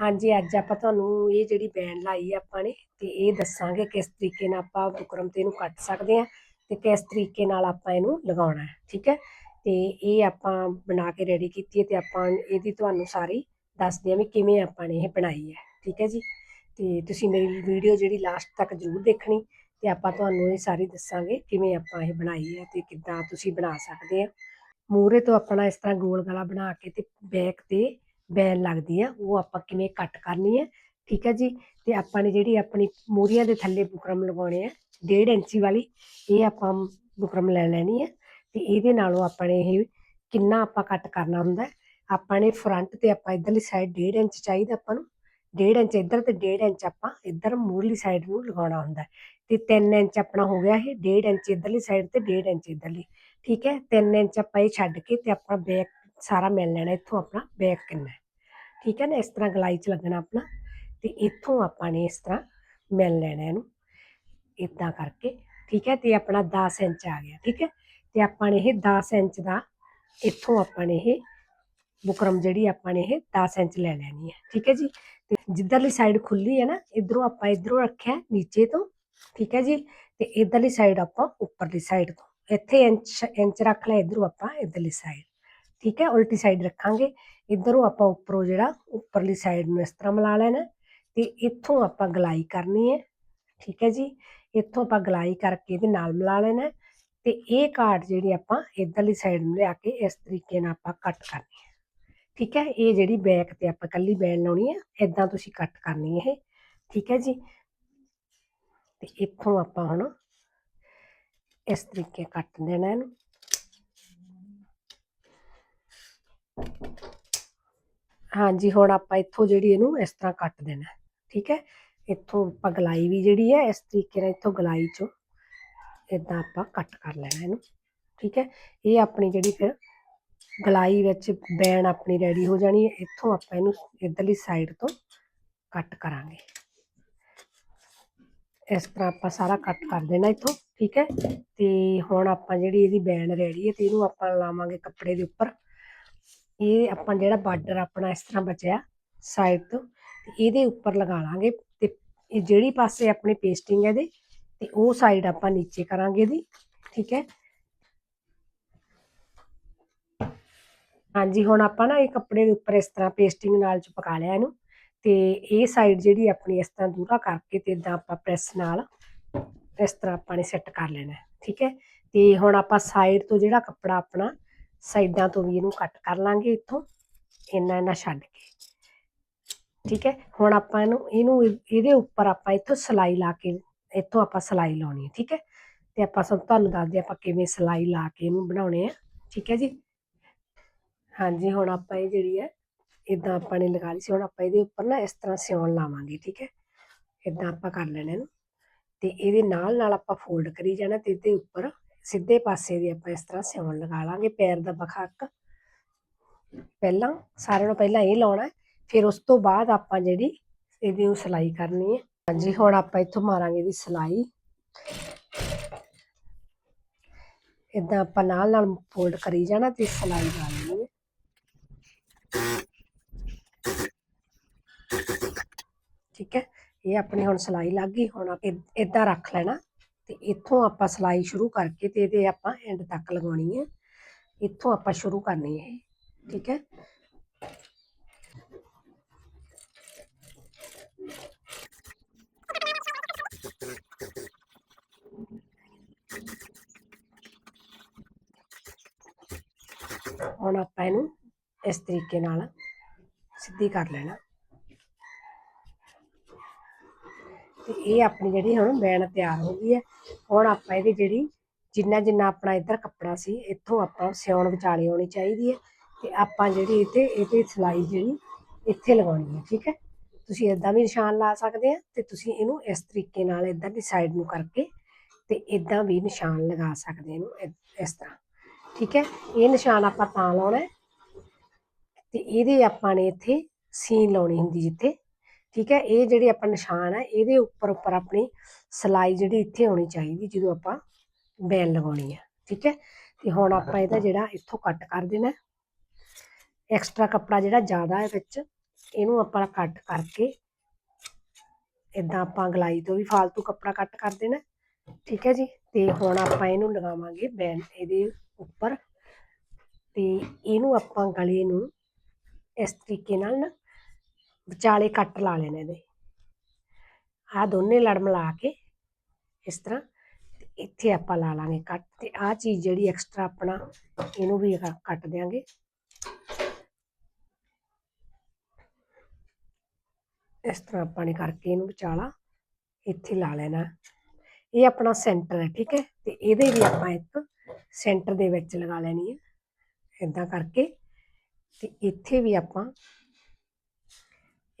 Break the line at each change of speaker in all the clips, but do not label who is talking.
ਹਾਂਜੀ, ਅੱਜ ਆਪਾਂ ਤੁਹਾਨੂੰ ਇਹ ਜਿਹੜੀ ਬੈਂਡ ਲਾਈ ਆ ਆਪਾਂ ਨੇ, ਤੇ ਇਹ ਦੱਸਾਂਗੇ ਕਿਸ ਤਰੀਕੇ ਨਾਲ ਆਪਾਂ ਬੁਕਰਮ ਤੇ ਇਹਨੂੰ ਕੱਟ ਸਕਦੇ ਆ ਤੇ ਕਿਸ ਤਰੀਕੇ ਨਾਲ ਆਪਾਂ ਇਹਨੂੰ ਲਗਾਉਣਾ ਹੈ, ਠੀਕ ਹੈ? ਤੇ ਇਹ ਆਪਾਂ ਬਣਾ ਕੇ ਰੈਡੀ ਕੀਤੀ ਹੈ ਤੇ ਆਪਾਂ ਇਹਦੀ ਤੁਹਾਨੂੰ ਸਾਰੀ ਦੱਸਦੇ ਆ ਵੀ ਕਿਵੇਂ ਆਪਾਂ ਨੇ ਇਹ ਬਣਾਈ ਹੈ, ਠੀਕ ਹੈ ਜੀ? ਤੇ ਤੁਸੀਂ ਮੇਰੀ ਵੀਡੀਓ ਜਿਹੜੀ ਲਾਸਟ ਤੱਕ ਜ਼ਰੂਰ ਦੇਖਣੀ ਤੇ ਆਪਾਂ ਤੁਹਾਨੂੰ ਇਹ ਸਾਰੀ ਦੱਸਾਂਗੇ ਕਿਵੇਂ ਆਪਾਂ ਇਹ ਬਣਾਈ ਹੈ ਤੇ ਕਿੱਦਾਂ ਤੁਸੀਂ ਬਣਾ ਸਕਦੇ ਆ ਮੂਰੇ ਤੋਂ ਆਪਣਾ ਇਸ ਤਰ੍ਹਾਂ ਗੋਲ ਗਲਾ ਬਣਾ ਕੇ ਤੇ ਬੈਕ ਤੇ ਬੈਲ ਲੱਗਦੀ ਆ, ਉਹ ਆਪਾਂ ਕਿਵੇਂ ਕੱਟ ਕਰਨੀ ਹੈ ਠੀਕ ਹੈ ਜੀ? ਤੇ ਆਪਾਂ ਨੇ ਜਿਹੜੀ ਆਪਣੀ ਮੂਰੀਆਂ ਦੇ ਥੱਲੇ ਬੁਕਰਮ ਲਗਾਉਣੇ ਆ 1.5 ਇੰਚੀ ਵਾਲੀ, ਇਹ ਆਪਾਂ ਬੁਕਰਮ ਲੈ ਲੈਣੀ ਹੈ ਤੇ ਇਹਦੇ ਨਾਲੋਂ ਆਪਾਂ ਨੇ ਇਹ ਕਿੰਨਾ ਆਪਾਂ ਕੱਟ ਕਰਨਾ ਹੁੰਦਾ? ਆਪਾਂ ਨੇ ਫਰੰਟ ਤੇ ਆਪਾਂ ਇਧਰਲੀ ਸਾਈਡ 1.5 ਇੰਚ ਚਾਹੀਦਾ ਆਪਾਂ ਨੂੰ 1.5 ਇੰਚ ਇੱਧਰ ਤੇ 1.5 ਇੰਚ ਆਪਾਂ ਇੱਧਰ ਮੂਰਲੀ ਸਾਈਡ ਨੂੰ ਲਗਾਉਣਾ ਹੁੰਦਾ। ਹੈ। ਤੇ 3 ਇੰਚ ਆਪਣਾ ਹੋ ਗਿਆ ਇਹ 1.5 ਇੰਚ ਇੱਧਰਲੀ ਸਾਈਡ ਤੇ 1.5 ਇੰਚ ਇੱਧਰਲੀ, ਠੀਕ ਹੈ? 3 ਇੰਚ ਆਪਾਂ ਇਹ ਛੱਡ ਕੇ ਤੇ ਆਪਾਂ ਬੈਕ ਸਾਰਾ ਮਿਲ ਲੈਣਾ, ਇੱਥੋਂ ਆਪਣਾ ਬੈਕ ਕਿੰਨਾ ਠੀਕ ਹੈ ਨਾ, ਇਸ ਤਰ੍ਹਾਂ ਗਲਾਈ 'ਚ ਲੱਗਣਾ ਆਪਣਾ, ਤੇ ਇੱਥੋਂ ਆਪਾਂ ਨੇ ਇਸ ਤਰ੍ਹਾਂ ਮਿਲ ਲੈਣਾ ਇਹਨੂੰ ਇਦਾਂ ਕਰਕੇ, ਠੀਕ ਹੈ, ਤੇ ਆਪਣਾ 10 ਇੰਚ ਆ ਗਿਆ, ਠੀਕ ਹੈ, ਤੇ ਆਪਾਂ ਨੇ ਇਹ 10 ਇੰਚ ਦਾ ਇੱਥੋਂ ਆਪਾਂ ਨੇ ਇਹ ਬੁਕਰਮ ਜਿਹੜੀ ਆਪਾਂ ਨੇ ਇਹ 10 ਇੰਚ ਲੈ ਲੈਣੀ ਹੈ, ਠੀਕ ਹੈ ਜੀ, ਤੇ ਜਿੱਧਰਲੀ ਸਾਈਡ ਖੁੱਲੀ ਹੈ ਨਾ, ਇਧਰੋਂ ਆਪਾਂ ਇਧਰੋਂ ਰੱਖਿਆ ਨੀਚੇ ਤੋਂ, ਠੀਕ ਹੈ ਜੀ, ਤੇ ਇਧਰਲੀ ਸਾਈਡ ਆਪਾਂ ਉੱਪਰਲੀ ਸਾਈਡ ਤੋਂ, ਇੱਥੇ ਇੰਚ ਇੰਚ ਰੱਖ ਲਿਆ, ਇਧਰੋਂ ਆਪਾਂ ਇਧਰਲੀ ਸਾਈਡ ਠੀਕ ਹੈ, ਉਲਟੀ ਸਾਈਡ ਰੱਖਾਂਗੇ। ਇਧਰੋਂ ਆਪਾਂ ਉੱਪਰੋਂ ਜਿਹੜਾ ਉੱਪਰਲੀ ਸਾਈਡ ਨੂੰ ਇਸ ਤਰ੍ਹਾਂ ਮਿਲਾ ਲੈਣਾ ਤੇ ਇੱਥੋਂ ਆਪਾਂ ਗਲਾਈ ਕਰਨੀ ਹੈ, ਠੀਕ ਹੈ ਜੀ। ਇੱਥੋਂ ਆਪਾਂ ਗਲਾਈ ਕਰਕੇ ਇਹਦੇ ਨਾਲ ਮਿਲਾ ਲੈਣਾ ਹੈ ਤੇ ਇਹ ਕਾਰਡ ਜਿਹੜੀ ਆਪਾਂ ਇਧਰਲੀ ਸਾਈਡ ਨੂੰ ਲਿਆ ਕੇ ਇਸ ਤਰੀਕੇ ਨਾਲ ਆਪਾਂ ਕੱਟ ਕਰਨੀ ਹੈ। ਠੀਕ ਹੈ, ਇਹ ਜਿਹੜੀ ਬੈਕ ਤੇ ਆਪਾਂ ਕੱਲੀ ਬੈਨ ਲਾਉਣੀ ਹੈ ਇਦਾਂ ਤੁਸੀਂ ਕੱਟ ਕਰਨੀ ਹੈ ਇਹ, ਠੀਕ ਹੈ ਜੀ। ਤੇ ਇੱਥੋਂ ਆਪਾਂ ਹੁਣ ਇਸ ਤਰੀਕੇ ਕੱਟ ਦੇਣਾ ਇਹਨੂੰ। ਹਾਂਜੀ, ਹੁਣ ਆਪਾਂ ਇੱਥੋਂ ਜਿਹੜੀ ਇਹਨੂੰ ਇਸ ਤਰ੍ਹਾਂ ਕੱਟ ਦੇਣਾ ਠੀਕ ਹੈ? ਇੱਥੋਂ ਆਪਾਂ ਗਲਾਈ ਵੀ ਜਿਹੜੀ ਹੈ, ਇਸ ਤਰੀਕੇ ਨਾਲ ਇੱਥੋਂ ਗਲਾਈ ਚੋਂ ਇਦਾਂ ਆਪਾਂ ਕੱਟ ਕਰ ਲੈਣਾ ਇਹਨੂੰ, ਠੀਕ ਹੈ? ਇਹ ਆਪਣੀ ਜਿਹੜੀ ਫਿਰ ਗਲਾਈ ਵਿੱਚ ਬੈਣ ਆਪਣੀ ਰੈਡੀ ਹੋ ਜਾਣੀ ਹੈ, ਇੱਥੋਂ ਆਪਾਂ ਇਹਨੂੰ ਇਧਰਲੀ ਸਾਈਡ ਤੋਂ ਕੱਟ ਕਰਾਂਗੇ। ਇਸ ਤਰ੍ਹਾਂ ਆਪਾਂ ਸਾਰਾ ਕੱਟ ਕਰ ਦੇਣਾ ਇੱਥੋਂ, ਠੀਕ ਹੈ? ਤੇ ਹੁਣ ਆਪਾਂ ਜਿਹੜੀ ਇਹਦੀ ਬੈਨ ਰੈਡੀ ਹੈ, ਤੇ ਇਹਨੂੰ ਆਪਾਂ ਲਾਵਾਂਗੇ ਕੱਪੜੇ ਦੇ ਉੱਪਰ। ਇਹ ਆਪਾਂ ਜਿਹੜਾ ਬਾਰਡਰ ਆਪਣਾ ਇਸ ਤਰ੍ਹਾਂ ਬਚਿਆ ਸਾਈਡ ਤੋਂ ਇਹਦੇ ਉੱਪਰ ਲਗਾ ਲਾਂਗੇ ਤੇ ਇਹ ਜਿਹੜੀ ਪਾਸੇ ਆਪਣੀ ਪੇਸਟਿੰਗ ਹੈ ਇਹਦੇ, ਤੇ ਉਹ ਸਾਈਡ ਆਪਾਂ ਨੀਚੇ ਕਰਾਂਗੇ ਇਹਦੀ, ਠੀਕ ਹੈ? ਹਾਂਜੀ, ਹੁਣ ਆਪਾਂ ਨਾ ਇਹ ਕੱਪੜੇ ਦੇ ਉੱਪਰ ਇਸ ਤਰ੍ਹਾਂ ਪੇਸਟਿੰਗ ਨਾਲ ਚਪਕਾ ਲਿਆ ਇਹਨੂੰ, ਤੇ ਇਹ ਸਾਈਡ ਜਿਹੜੀ ਆਪਣੀ ਇਸ ਤਰ੍ਹਾਂ ਦੂਰਾ ਕਰਕੇ ਤੇ ਇਦਾਂ ਆਪਾਂ ਪ੍ਰੈਸ ਨਾਲ ਇਸ ਤਰ੍ਹਾਂ ਆਪਾਂ ਨੇ ਸੈੱਟ ਕਰ ਲੈਣਾ, ਠੀਕ ਹੈ? ਤੇ ਹੁਣ ਆਪਾਂ ਸਾਈਡ ਤੋਂ ਜਿਹੜਾ ਕੱਪੜਾ ਆਪਣਾ ਸਾਈਡਾਂ ਤੋਂ ਵੀ ਇਹਨੂੰ ਕੱਟ ਕਰ ਲਾਂਗੇ ਇੱਥੋਂ, ਇੰਨਾ ਇੰਨਾ ਛੱਡ ਕੇ। ਠੀਕ ਹੈ? ਹੁਣ ਆਪਾਂ ਇਹਨੂੰ ਇਹਨੂੰ ਇਹ- ਇਹਦੇ ਉੱਪਰ ਆਪਾਂ ਇੱਥੋਂ ਸਲਾਈ ਲਾ ਕੇ, ਇੱਥੋਂ ਆਪਾਂ ਸਲਾਈ ਲਾਉਣੀ ਹੈ, ਠੀਕ ਹੈ? ਤੇ ਆਪਾਂ ਸਭ ਤੁਹਾਨੂੰ ਦੱਸਦੇ ਆਪਾਂ ਕਿਵੇਂ ਸਲਾਈ ਲਾ ਕੇ ਇਹਨੂੰ ਬਣਾਉਣੇ ਆ, ਠੀਕ ਹੈ ਜੀ? ਹਾਂਜੀ, ਹੁਣ ਆਪਾਂ ਇਹ ਜਿਹੜੀ ਹੈ, ਇਦਾਂ ਆਪਾਂ ਨੇ ਲਗਾ ਲਈ ਸੀ, ਹੁਣ ਆਪਾਂ ਇਹਦੇ ਉੱਪਰ ਨਾ ਇਸ ਤਰ੍ਹਾਂ ਸਿਉਣ ਲਾਵਾਂਗੇ, ਠੀਕ ਹੈ? ਇਦਾਂ ਆਪਾਂ ਕਰ ਲੈਣਾ ਇਹਨੂੰ। ਤੇ ਇਹਦੇ ਨਾਲ ਨਾਲ ਆਪਾਂ ਫੋਲਡ ਕਰੀ ਜਾਣਾ ਤੇ ਇਹਦੇ ਉੱਪਰ ਸਿੱਧੇ ਪਾਸੇ ਦੀ ਆਪਾਂ ਇਸ ਤਰ੍ਹਾਂ ਸਿਉਣ ਲਗਾ ਲਾਂਗੇ ਪੈਰ ਦਾ ਬਖਾਕ ਪਹਿਲਾਂ ਸਾਰਿਆਂ ਨੂੰ ਪਹਿਲਾਂ ਇਹ ਲਾਉਣਾ ਫਿਰ ਉਸ ਤੋਂ ਬਾਅਦ ਆਪਾਂ ਜਿਹੜੀ ਇਹਦੀ ਨੂੰ ਸਲਾਈ ਕਰਨੀ ਹੈ। ਹਾਂਜੀ, ਹੁਣ ਆਪਾਂ ਇੱਥੋਂ ਮਾਰਾਂਗੇ ਇਹਦੀ ਸਲਾਈ। ਇਦਾਂ ਆਪਾਂ ਨਾਲ ਨਾਲ ਫੋਲਡ ਕਰੀ ਜਾਣਾ ਤੇ ਸਲਾਈ ਲਾ ਲੈਣੀ ਹੈ। ਠੀਕ ਹੈ, ਇਹ ਆਪਣੀ ਹੁਣ ਸਲਾਈ ਲੱਗ ਗਈ, ਹੁਣ ਆਪਾਂ ਇਦਾਂ ਰੱਖ ਲੈਣਾ। ਤੇ ਇੱਥੋਂ ਆਪਾਂ ਸਲਾਈ ਸ਼ੁਰੂ ਕਰਕੇ ਤੇ ਇਹਦੇ ਆਪਾਂ ਐਂਡ ਤੱਕ ਲਗਾਉਣੀ ਹੈ। ਇੱਥੋਂ ਆਪਾਂ ਸ਼ੁਰੂ ਕਰਨੀ ਹੈ ਇਹ, ਠੀਕ ਹੈ। ਹੁਣ ਆਪਾਂ ਇਹਨੂੰ ਇਸ ਤਰੀਕੇ ਨਾਲ ਸਿੱਧੀ ਕਰ ਲੈਣਾ। ਤੇ ਇਹ ਆਪਣੀ ਜਿਹੜੀ ਹੁਣ ਬੈਨ ਤਿਆਰ ਹੋ ਗਈ ਹੈ। ਹੁਣ ਆਪਾਂ ਇਹਦੀ ਜਿਹੜੀ ਜਿੰਨਾ ਜਿੰਨਾ ਆਪਣਾ ਇੱਧਰ ਕੱਪੜਾ ਸੀ, ਇੱਥੋਂ ਆਪਾਂ ਸਿਉਣ ਵਿਚਾਲੇ ਆਉਣੀ ਚਾਹੀਦੀ ਹੈ ਤੇ ਆਪਾਂ ਜਿਹੜੀ ਇੱਥੇ ਇਹਦੀ ਸਿਲਾਈ ਜਿਹੜੀ ਇੱਥੇ ਲਗਾਉਣੀ ਹੈ, ਠੀਕ ਹੈ? ਤੁਸੀਂ ਇਦਾਂ ਵੀ ਨਿਸ਼ਾਨ ਲਾ ਸਕਦੇ ਆ ਤੇ ਤੁਸੀਂ ਇਹਨੂੰ ਇਸ ਤਰੀਕੇ ਨਾਲ ਇੱਧਰ ਦੀ ਸਾਈਡ ਨੂੰ ਕਰਕੇ ਤੇ ਇਦਾਂ ਵੀ ਨਿਸ਼ਾਨ ਲਗਾ ਸਕਦੇ ਇਹਨੂੰ ਇਸ ਤਰ੍ਹਾਂ, ਠੀਕ ਹੈ? ਇਹ ਨਿਸ਼ਾਨ ਆਪਾਂ ਤਾਂ ਲਾਉਣਾ ਤੇ ਇਹਦੇ ਆਪਾਂ ਨੇ ਇੱਥੇ ਸੀਨ ਲਾਉਣੀ ਹੁੰਦੀ ਜਿੱਥੇ ਠੀਕ ਹੈ ਇਹ ਜਿਹੜੇ ਆਪਾਂ ਨਿਸ਼ਾਨ ਹੈ ਇਹਦੇ ਉੱਪਰ ਉੱਪਰ ਆਪਣੀ ਸਲਾਈ ਜਿਹੜੀ ਇੱਥੇ ਆਉਣੀ ਚਾਹੀਦੀ ਜਦੋਂ ਆਪਾਂ ਬੈਨ ਲਗਾਉਣੀ ਹੈ ਠੀਕ ਹੈ। ਤੇ ਹੁਣ ਆਪਾਂ ਇਹਦਾ ਜਿਹੜਾ ਇੱਥੋਂ ਕੱਟ ਕਰ ਦੇਣਾ ਐਕਸਟਰਾ ਕੱਪੜਾ ਜਿਹੜਾ ਜ਼ਿਆਦਾ ਹੈ ਵਿੱਚ ਇਹਨੂੰ ਆਪਾਂ ਕੱਟ ਕਰਕੇ ਇਦਾਂ ਆਪਾਂ ਗਲਾਈ ਤੋਂ ਵੀ ਫਾਲਤੂ ਕੱਪੜਾ ਕੱਟ ਕਰ ਦੇਣਾ ਠੀਕ ਹੈ ਜੀ। ਤੇ ਹੁਣ ਆਪਾਂ ਇਹਨੂੰ ਲਗਾਵਾਂਗੇ ਬੈਨ ਇਹਦੇ ਉੱਪਰ। ਤੇ ਇਹਨੂੰ ਆਪਾਂ ਗਲੇ ਨੂੰ ਇਸ ਤਰੀਕੇ ਨਾਲ ਨਾ ਵਿਚਾਲੇ ਕੱਟ ਲਾ ਲੈਣੇ ਇਹਦੇ। ਆ ਦੋਨੇ ਲੜ ਮਿਲਾ ਕੇ ਇਸ ਤਰ੍ਹਾਂ ਇੱਥੇ ਆਪਾਂ ਲਾ ਲਾਂਗੇ ਕੱਟ ਤੇ ਆ ਚੀਜ਼ ਜਿਹੜੀ ਐਕਸਟਰਾ ਆਪਣਾ ਇਹਨੂੰ ਵੀ ਕੱਟ ਦਿਆਂਗੇ। ਇਸ ਤਰ੍ਹਾਂ ਆਪਾਂ ਨੇ ਕਰਕੇ ਇਹਨੂੰ ਵਿਚਾਲਾ ਇੱਥੇ ਲਾ ਲੈਣਾ। ਇਹ ਆਪਣਾ ਸੈਂਟਰ ਹੈ, ਠੀਕ ਹੈ? ਤੇ ਇਹਦੇ ਵੀ ਆਪਾਂ ਇੱਕ ਸੈਂਟਰ ਦੇ ਵਿੱਚ ਲਗਾ ਲੈਣੀ ਹੈ। ਇਦਾਂ ਕਰਕੇ ਤੇ ਇੱਥੇ ਵੀ ਆਪਾਂ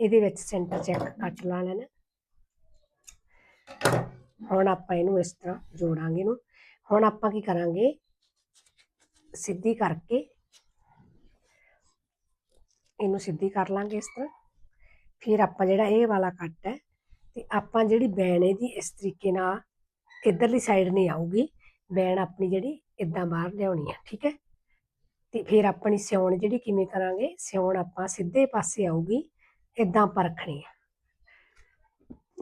ਇਹਦੇ ਵਿੱਚ ਸੈਂਟਰ ਚੈੱਕ ਕੱਟ ਲਾ ਲੈਣਾ ਹੁਣ ਆਪਾਂ ਇਹਨੂੰ ਇਸ ਤਰ੍ਹਾਂ ਜੋੜਾਂਗੇ ਇਹਨੂੰ। ਹੁਣ ਆਪਾਂ ਕੀ ਕਰਾਂਗੇ? ਸਿੱਧੀ ਕਰਕੇ ਇਹਨੂੰ ਸਿੱਧੀ ਕਰ ਲਾਂਗੇ ਇਸ ਤਰ੍ਹਾਂ। ਫਿਰ ਆਪਾਂ ਜਿਹੜਾ ਇਹ ਵਾਲਾ ਕੱਟ ਹੈ, ਤੇ ਆਪਾਂ ਜਿਹੜੀ ਬੈਨ ਇਹਦੀ ਇਸ ਤਰੀਕੇ ਨਾਲ ਇਧਰਲੀ ਸਾਈਡ ਨਹੀਂ ਆਊਗੀ। ਬੈਣ ਆਪਣੀ ਜਿਹੜੀ ਇਦਾਂ ਬਾਹਰ ਲਿਆਉਣੀ ਹੈ, ਠੀਕ ਹੈ? ਤੇ ਫਿਰ ਆਪਣੀ ਸਿਉਣ ਜਿਹੜੀ ਕਿਵੇਂ ਕਰਾਂਗੇ? ਸਿਉਣ ਆਪਾਂ ਸਿੱਧੇ ਪਾਸੇ ਆਊਗੀ। ਇਦਾਂ ਆਪਾਂ ਰੱਖਣੀ ਹੈ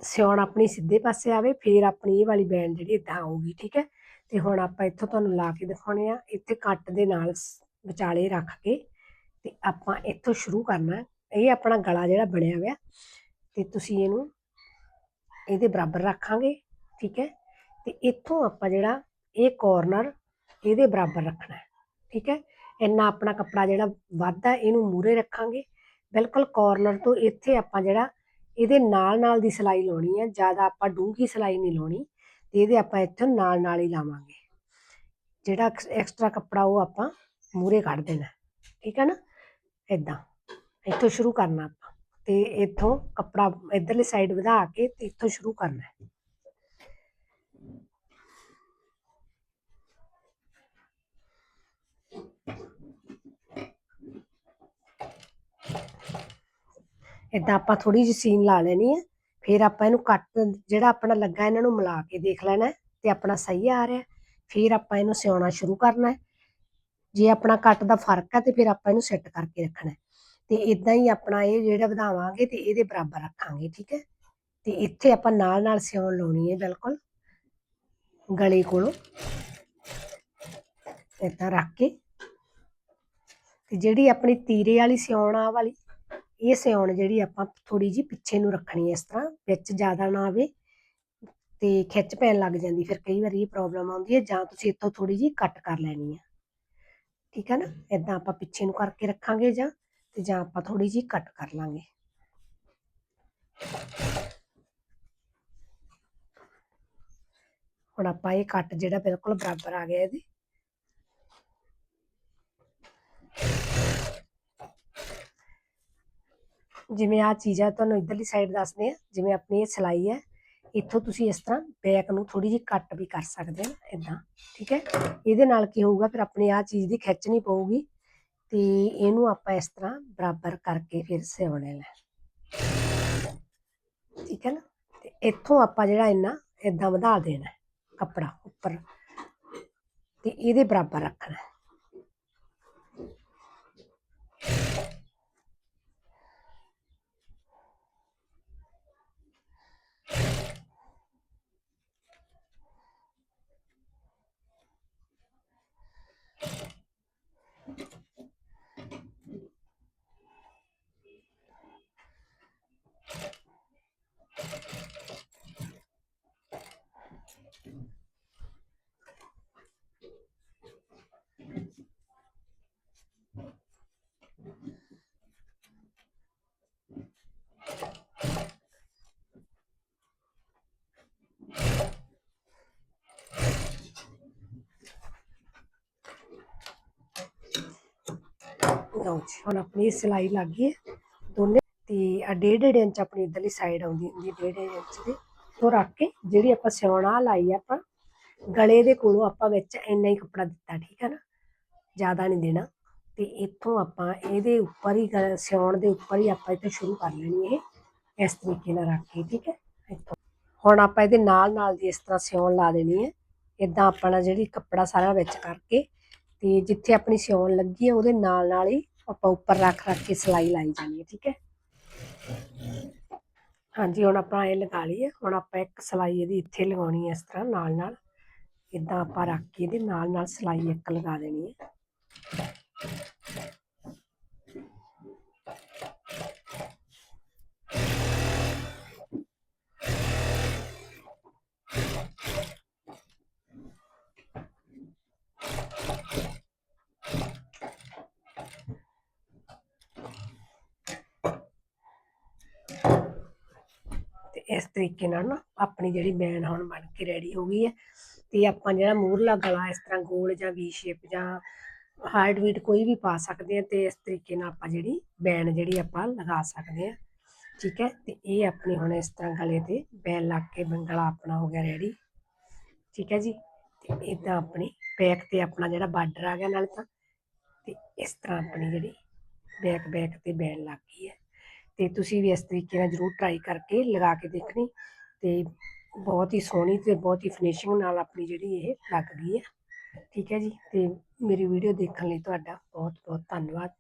ਸਿਉਣ ਆਪਣੀ ਸਿੱਧੇ ਪਾਸੇ ਆਵੇ, ਫਿਰ ਆਪਣੀ ਇਹ ਵਾਲੀ ਬੈਂਡ ਜਿਹੜੀ ਇਦਾਂ ਆਊਗੀ, ਠੀਕ ਹੈ? ਤੇ ਹੁਣ ਆਪਾਂ ਇੱਥੋਂ ਤੁਹਾਨੂੰ ਲਾ ਕੇ ਦਿਖਾਉਣੇ ਆ। ਇੱਥੇ ਕੱਟ ਦੇ ਨਾਲ ਵਿਚਾਲੇ ਰੱਖ ਕੇ ਤੇ ਆਪਾਂ ਇੱਥੋਂ ਸ਼ੁਰੂ ਕਰਨਾ ਇਹ ਆਪਣਾ ਗਲਾ ਜਿਹੜਾ ਬਣਿਆ ਹੋਇਆ, ਤੇ ਤੁਸੀਂ ਇਹਨੂੰ ਇਹਦੇ ਬਰਾਬਰ ਰੱਖਾਂਗੇ, ਠੀਕ ਹੈ? ਤੇ ਇੱਥੋਂ ਆਪਾਂ ਜਿਹੜਾ ਇਹ ਕੋਰਨਰ ਇਹਦੇ ਬਰਾਬਰ ਰੱਖਣਾ ਠੀਕ ਹੈ? ਇੰਨਾ ਆਪਣਾ ਕੱਪੜਾ ਜਿਹੜਾ ਵੱਧਦਾ, ਇਹਨੂੰ ਮੂਰੇ ਰੱਖਾਂਗੇ। ਬਿਲਕੁਲ ਕਾਰਨਰ ਤੋਂ ਇੱਥੇ ਆਪਾਂ ਜਿਹੜਾ ਇਹਦੇ ਨਾਲ ਨਾਲ ਦੀ ਸਿਲਾਈ ਲਾਉਣੀ ਹੈ, ਜ਼ਿਆਦਾ ਆਪਾਂ ਡੂੰਘੀ ਸਿਲਾਈ ਨਹੀਂ ਲਾਉਣੀ, ਤੇ ਇਹਦੇ ਆਪਾਂ ਇੱਥੋਂ ਨਾਲ ਨਾਲ ਹੀ ਲਾਵਾਂਗੇ। ਜਿਹੜਾ ਐਕਸਟਰਾ ਕੱਪੜਾ ਉਹ ਆਪਾਂ ਮੂਰੇ ਕੱਢ ਦੇਣਾ, ਠੀਕ ਹੈ ਨਾ? ਇਦਾਂ ਇੱਥੋਂ ਸ਼ੁਰੂ ਕਰਨਾ ਆਪਾਂ, ਤੇ ਇੱਥੋਂ ਕੱਪੜਾ ਇਧਰਲੀ ਸਾਈਡ ਵਧਾ ਕੇ ਤੇ ਇੱਥੋਂ ਸ਼ੁਰੂ ਕਰਨਾ। ਇਦਾਂ ਆਪਾਂ ਥੋੜੀ ਜਿਹੀ ਸੀਨ ਲਾ ਲੈਣੀ ਹੈ ਫਿਰ ਆਪਾਂ ਇਹਨੂੰ ਕੱਟ ਜਿਹੜਾ ਆਪਣਾ ਲੱਗਾ ਇਹਨਾਂ ਨੂੰ ਮਿਲਾ ਕੇ ਦੇਖ ਲੈਣਾ ਤੇ ਆਪਣਾ ਸਹੀ ਆ ਰਿਹਾ ਹੈ। ਫਿਰ ਆਪਾਂ ਇਹਨੂੰ ਸਿਉਣਾ ਸ਼ੁਰੂ ਕਰਨਾ ਜੇ ਆਪਣਾ ਕੱਟ ਦਾ ਫ਼ਰਕ ਹੈ ਤੇ ਫਿਰ ਆਪਾਂ ਇਹਨੂੰ ਸੈੱਟ ਕਰਕੇ ਰੱਖਣਾ ਤੇ ਇਦਾਂ ਹੀ ਆਪਣਾ ਇਹ ਜਿਹੜਾ ਵਧਾਵਾਂਗੇ ਤੇ ਇਹਦੇ ਬਰਾਬਰ ਰੱਖਾਂਗੇ, ਠੀਕ ਹੈ? ਤੇ ਇੱਥੇ ਆਪਾਂ ਨਾਲ ਨਾਲ ਸਿਉਣ ਲਾਉਣੀ ਹੈ ਬਿਲਕੁਲ, ਗਲੇ ਕੋਲੋਂ। ਏਦਾਂ ਰੱਖ ਕੇ ਤੇ ਜਿਹੜੀ ਆਪਣੀ ਤੀਰੇ ਵਾਲੀ ਸਿਉਣ ਆ ਵਾਲੀ ਇਹ ਸਿਉਣ ਜਿਹੜੀ ਆਪਾਂ ਥੋੜੀ ਜੀ ਪਿੱਛੇ ਨੂੰ ਰੱਖਣੀ ਹੈ ਇਸ ਤਰ੍ਹਾਂ, ਵਿੱਚ ਜ਼ਿਆਦਾ ਨਾ ਆਵੇ ਤੇ ਖਿੱਚ ਪੈਣ ਲੱਗ ਜਾਂਦੀ, ਫਿਰ ਕਈ ਵਾਰੀ ਇਹ ਪ੍ਰੋਬਲਮ ਆਉਂਦੀ ਹੈ ਜਾਂ ਤੁਸੀਂ ਇੱਥੋਂ ਥੋੜੀ ਜੀ ਕੱਟ ਕਰ ਲੈਣੀ ਹੈ। ਠੀਕ ਹੈ ਨਾ? ਇਦਾਂ ਆਪਾਂ ਪਿੱਛੇ ਨੂੰ ਕਰਕੇ ਰੱਖਾਂਗੇ ਜਾਂ ਤੇ ਜਾਂ ਆਪਾਂ ਥੋੜੀ ਜੀ ਕੱਟ ਕਰ ਲਾਂਗੇ। ਹੁਣ ਆਪਾਂ ਇਹ ਕੱਟ ਜਿਹੜਾ ਬਿਲਕੁਲ ਬਰਾਬਰ ਆ ਗਿਆ ਇਹਦੇ ਜਿਵੇਂ ਆ ਚੀਜ਼ ਆ, ਤੁਹਾਨੂੰ ਇਧਰਲੀ ਸਾਈਡ ਦੱਸਦੇ ਆ, ਜਿਵੇਂ ਆਪਣੀ ਇਹ ਸਿਲਾਈ ਹੈ, ਇੱਥੋਂ ਤੁਸੀਂ ਇਸ ਤਰ੍ਹਾਂ ਬੈਕ ਨੂੰ ਥੋੜੀ ਜਿਹੀ ਕੱਟ ਵੀ ਕਰ ਸਕਦੇ ਆ ਇਦਾਂ ਠੀਕ ਹੈ? ਇਹਦੇ ਨਾਲ ਕੀ ਹੋਊਗਾ, ਫਿਰ ਆਪਣੀ ਆ ਚੀਜ਼ ਦੀ ਖਿੱਚ ਨਹੀਂ ਪਊਗੀ ਤੇ ਇਹਨੂੰ ਆਪਾਂ ਇਸ ਤਰ੍ਹਾਂ ਬਰਾਬਰ ਕਰਕੇ ਫਿਰ ਸਿਉਣੇ ਲੈ ਠੀਕ ਹੈ ਨਾ? ਤੇ ਇੱਥੋਂ ਆਪਾਂ ਜਿਹੜਾ ਇੰਨਾ ਇਦਾਂ ਵਧਾ ਦੇਣਾ ਕੱਪੜਾ ਉੱਪਰ ਤੇ ਇਹਦੇ ਬਰਾਬਰ ਰੱਖਣਾ। ਹੈ। ਹੁਣ ਆਪਣੀ ਸਿਲਾਈ ਲੱਗ ਗਈ ਹੈ ਦੋਨੇ। ਤੇ ਆ ਡੇਢ ਡੇਢ ਇੰਚ ਆਪਣੀ ਇਧਰਲੀ ਸਾਈਡ ਆਉਂਦੀ ਹੁੰਦੀ ਡੇਢ ਡੇਢ ਇੰਚ ਦੀ। ਉਹ ਰੱਖ ਕੇ ਜਿਹੜੀ ਆਪਾਂ ਸਿਉਣਾ ਲਾਈ ਆ ਆਪਾਂ, ਗਲੇ ਦੇ ਕੋਲੋਂ ਆਪਾਂ ਵਿੱਚ ਇੰਨਾ ਹੀ ਕੱਪੜਾ ਦਿੱਤਾ, ਠੀਕ ਹੈ ਨਾ? ਜ਼ਿਆਦਾ ਨਹੀਂ ਦੇਣਾ। ਤੇ ਇੱਥੋਂ ਆਪਾਂ ਇਹਦੇ ਉੱਪਰ ਹੀ ਗਲ- ਸਿਉਣ ਦੇ ਉੱਪਰ ਹੀ ਆਪਾਂ ਇੱਥੇ ਸ਼ੁਰੂ ਕਰ ਲੈਣੀ ਇਹ। ਇਸ ਤਰੀਕੇ ਨਾਲ ਰੱਖ ਕੇ, ਠੀਕ ਹੈ? ਇੱਥੋਂ। ਹੁਣ ਆਪਾਂ ਇਹਦੇ ਨਾਲ ਨਾਲ ਦੀ ਇਸ ਤਰ੍ਹਾਂ ਸਿਉਣ ਲਾ ਦੇਣੀ ਹੈ। ਇਦਾਂ ਆਪਣਾ ਜਿਹੜੀ ਕੱਪੜਾ ਸਾਰਾ ਵਿੱਚ ਕਰਕੇ ਤੇ ਜਿੱਥੇ ਆਪਣੀ ਸਿਉਣ ਲੱਗੀ ਹੈ, ਉਹਦੇ ਨਾਲ ਨਾਲ ਹੀ ਆਪਾਂ ਉੱਪਰ ਰੱਖ ਰੱਖ ਕੇ ਸਲਾਈ ਲਾਈ ਜਾਣੀ ਹੈ, ਠੀਕ ਹੈ? ਹਾਂਜੀ, ਹੁਣ ਆਪਾਂ ਇਹ ਲਗਾ ਲਈ ਹੈ ਹੁਣ ਆਪਾਂ ਇੱਕ ਸਲਾਈ ਇਹਦੀ ਇੱਥੇ ਲਗਾਉਣੀ ਹੈ ਇਸ ਤਰ੍ਹਾਂ ਨਾਲ ਨਾਲ ਇਦਾਂ ਆਪਾਂ ਰੱਖ ਕੇ ਇਹਦੇ ਨਾਲ ਨਾਲ ਸਲਾਈ ਇੱਕ ਲਗਾ ਦੇਣੀ ਹੈ। ਇਸ ਤਰੀਕੇ ਨਾਲ ਨਾ ਆਪਣੀ ਜਿਹੜੀ ਬੈਨ ਹੁਣ ਬਣ ਕੇ ਰੈਡੀ ਹੋ ਗਈ ਹੈ ਤੇ ਆਪਾਂ ਜਿਹੜਾ ਮੂਹਰਲਾ ਗਲਾ ਇਸ ਤਰ੍ਹਾਂ ਗੋਲ ਜਾਂ ਵੀ ਸ਼ੇਪ ਜਾਂ ਹਾਰਡ ਵੀਟ ਕੋਈ ਵੀ ਪਾ ਸਕਦੇ ਆ ਤੇ ਇਸ ਤਰੀਕੇ ਨਾਲ ਆਪਾਂ ਜਿਹੜੀ ਬੈਨ ਜਿਹੜੀ ਆਪਾਂ ਲਗਾ ਸਕਦੇ ਆ ਠੀਕ ਹੈ, ਤੇ ਇਹ ਆਪਣੀ ਹੁਣ ਇਸ ਤਰ੍ਹਾਂ ਗਲੇ ਤੇ ਬੈਨ ਲੱਗ ਕੇ ਬੰ- ਗਲਾ ਆਪਣਾ ਹੋ ਗਿਆ ਰੈਡੀ ਠੀਕ ਹੈ ਜੀ, ਤੇ ਇਦਾਂ ਆਪਣੀ ਬੈਕ ਤੇ ਆਪਣਾ ਜਿਹੜਾ ਬਾਰਡਰ ਆ ਗਿਆ ਨਾਲ ਤਾਂ, ਤੇ ਇਸ ਤਰ੍ਹਾਂ ਆਪਣੀ ਜਿਹੜੀ ਬੈਕ ਬੈਕ ਤੇ ਬੈਨ ਲੱਗ ਗਈ ਹੈ। ਤੇ ਤੁਸੀਂ ਵੀ ਇਸ ਤਰੀਕੇ ਨਾਲ ਜਰੂਰ ਟਰਾਈ ਕਰਕੇ ਲਗਾ ਕੇ ਦੇਖਣੀ ਤੇ ਬਹੁਤ ਹੀ ਸੋਹਣੀ ਤੇ ਬਹੁਤ ਹੀ ਫਿਨਿਸ਼ਿੰਗ ਨਾਲ ਆਪਣੀ ਜਿਹੜੀ ਇਹ ਲੱਗ ਗਈ ਹੈ। ਠੀਕ ਹੈ ਜੀ, ਤੇ ਮੇਰੀ ਵੀਡੀਓ ਦੇਖਣ ਲਈ ਤੁਹਾਡਾ ਬਹੁਤ ਬਹੁਤ ਧੰਨਵਾਦ।